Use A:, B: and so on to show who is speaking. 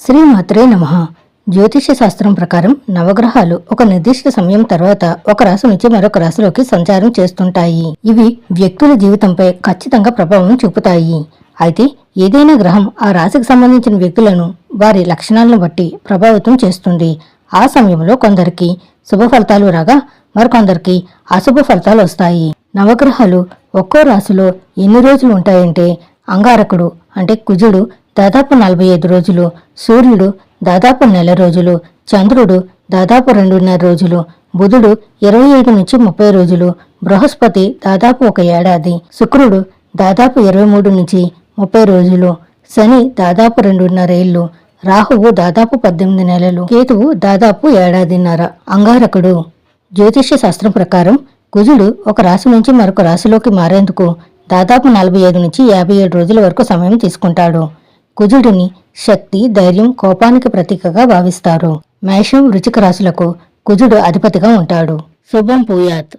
A: శ్రీమాత్రే నమ. జ్యోతిష్య శాస్త్రం ప్రకారం నవగ్రహాలు ఒక నిర్దిష్ట సమయం తర్వాత ఒక రాశి నుంచి మరొక రాశిలోకి సంచారం చేస్తుంటాయి. ఇవి వ్యక్తుల జీవితంపై ఖచ్చితంగా ప్రభావం చూపుతాయి. అయితే ఏదైనా గ్రహం ఆ రాశికి సంబంధించిన వ్యక్తులను వారి లక్షణాలను బట్టి ప్రభావితం చేస్తుంది. ఆ సమయంలో కొందరికి శుభ ఫలితాలు రాగా మరికొందరికి అశుభ ఫలితాలు వస్తాయి. నవగ్రహాలు ఒక్కో రాశిలో ఎన్ని రోజులు ఉంటాయంటే అంగారకుడు అంటే కుజుడు దాదాపు నలభై ఐదు రోజులు సూర్యుడు దాదాపు నెల రోజులు చంద్రుడు దాదాపు రెండున్నర రోజులు బుధుడు ఇరవై ఐదు నుంచి ముప్పై రోజులు బృహస్పతి దాదాపు ఒక ఏడాది శుక్రుడు దాదాపు ఇరవై మూడు నుంచి ముప్పై రోజులు శని దాదాపు రెండున్నర ఏళ్ళు రాహువు దాదాపు పద్దెనిమిది నెలలు కేతువు దాదాపు ఏడాదిన్నర. అంగారకుడు జ్యోతిష్య శాస్త్రం ప్రకారం కుజుడు ఒక రాశి నుంచి మరొక రాశిలోకి మారేందుకు దాదాపు నలభై ఐదు నుంచి యాభై ఏడు రోజుల వరకు సమయం తీసుకుంటాడు. కుజుడిని శక్తి ధైర్యం కోపానికి ప్రతీకగా భావిస్తారు. మేషం వృచిక రాశులకు కుజుడు అధిపతిగా ఉంటాడు. శుభం పూయాత్